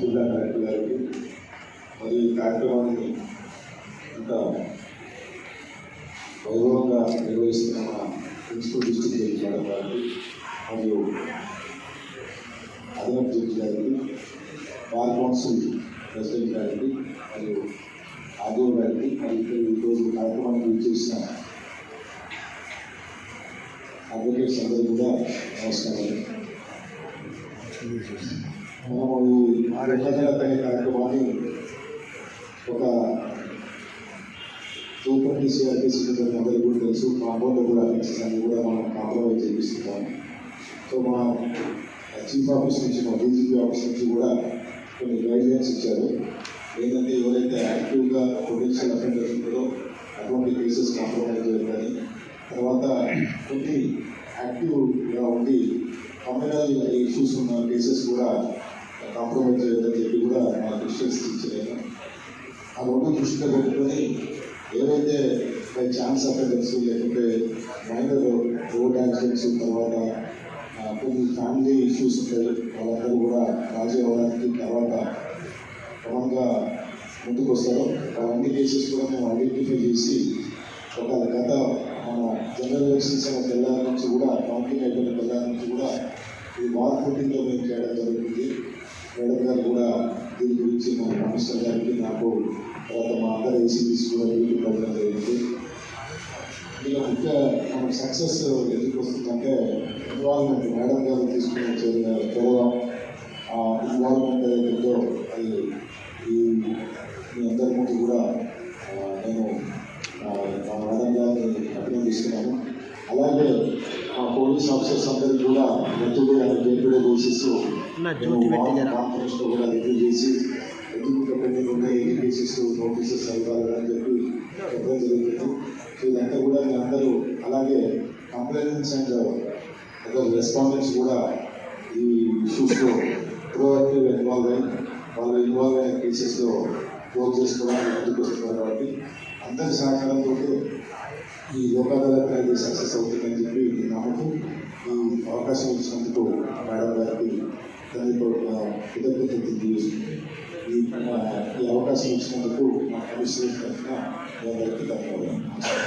జిల్లా కలెక్టర్ గారికి మరియు ఈ కార్యక్రమాన్ని ఇంత వైభవంగా నిర్వహిస్తున్న మన ప్రిన్సిపల్ డిస్ట్రిక్ట్ జడ్జి మేడం గారికి మరియు అదనపు జడ్జి గారికి బార్ కౌన్సిల్ ప్రెసిడెంట్ గారికి మరియు ఆదివ గారికి మరియు ఇక్కడ ఈరోజు కార్యక్రమానికి చేసిన అడ్వకేట్స్ అందరూ కూడా నమస్కారాలు మనము ఈ ఆరోగ్యత కార్యక్రమాన్ని ఒక సూపర్ టీసీఆర్టీసీ అందరూ కూడా తెలుసు కాంపౌండ్ కూడా దాన్ని కూడా మనం కాంప్రమైజ్ చేపిస్తున్నాం సో మా చీఫ్ ఆఫీస్ నుంచి మా డీజీపీ ఆఫీస్ నుంచి కూడా కొన్ని గైడ్లైన్స్ ఇచ్చారు ఏంటంటే ఎవరైతే యాక్టివ్గా పొటెన్షియల్ అఫెండర్స్ ఉంటారో అటువంటి కేసెస్ కాంప్రమైజ్ చేయాలని తర్వాత కొన్ని యాక్టివ్గా ఉండి కమ్యూనల్ ఇష్యూస్ ఉన్న కేసెస్ కూడా కాంప్రమైజ్ చేయాలని చెప్పి కూడా మా క్రిస్టియన్స్ ఇచ్చారు. ఆ రెండు దృష్టిలో పెట్టుకొని ఏవైతే బై ఛాన్స్ అఫెండర్స్ లేకుంటే మైనర్ రోడ్ యాక్సిడెంట్స్ తర్వాత కొన్ని ఫ్యామిలీ ఇష్యూస్ ఉంటాయి. వాళ్ళందరూ కూడా రాజీ అవ్వడానికి తర్వాత క్రమంగా ముందుకు వస్తారు. అవన్నీ కేసెస్ కూడా మేము ఐడెంటిఫై చేసి ఒక గత మన జనరల్ ఎలక్షన్స్ అయిన తెల్లారి నుంచి కూడా కౌంటింగ్ అయిపోయిన తెల్లారి నుంచి కూడా ఇది వార్ ఫుటింగ్లో మేము చేయడం జరుగుతుంది. మేడం గారు కూడా దీని గురించి మా కమిషనర్ గారికి నాకు తర్వాత మా అందరు ఏసీబీస్ కూడా మీటింగ్ ఇవ్వడం జరిగింది. దీనిలో ముఖ్య మనకు సక్సెస్ ఎందుకు వస్తుందంటే ఇన్వాల్వ్మెంట్ మేడం గారు తీసుకున్న చేరిన చొరవ ఆ ఇన్వాల్వ్మెంట్ ఏదైతే అది ఈ మీ అందరి ముందు కూడా నేను ఆ, మా మేడం గారిని అభినందిస్తున్నాను అలాగే మా పోలీస్ ఆఫీసర్స్ అందరికీ కూడా నా డ్యూటీ పెట్టించారా? కాన్ఫరెన్స్లో కూడా రివ్యూ చేసి ఎందుకు పెండింగ్ ఉన్నాయి ఎన్ని కేసెస్ నోటీసెస్ ఇవ్వాలని చెప్పి చెప్పడం సో ఇదంతా కూడా మీ అందరూ అలాగే కంప్లైంట్స్ అండ్ అదర్ రెస్పాండెంట్స్ కూడా ఈ ఇష్యూస్లో ప్రోయాక్టివ్ ఇన్వాల్వ్ అయ్యి వాళ్ళు ఇన్వాల్వ్ అయిన కేసెస్లో క్లోజ్ చేసుకోవడానికి ముందుకు వస్తున్నారు కాబట్టి అందరి సహకారంతో ఈ లోక్ అదాలత్ అనేది సక్సెస్ అవుతుందని అవకాశం ఇచ్చినందుకు మేడం గారికి ధన్యవాద కృతజ్ఞతలు తెలియజేస్తున్నాను. ఈ అవకాశం ఇచ్చినందుకు మా కమిషనర్ తరఫున మీ అందరికీ ధన్యవాదాలు.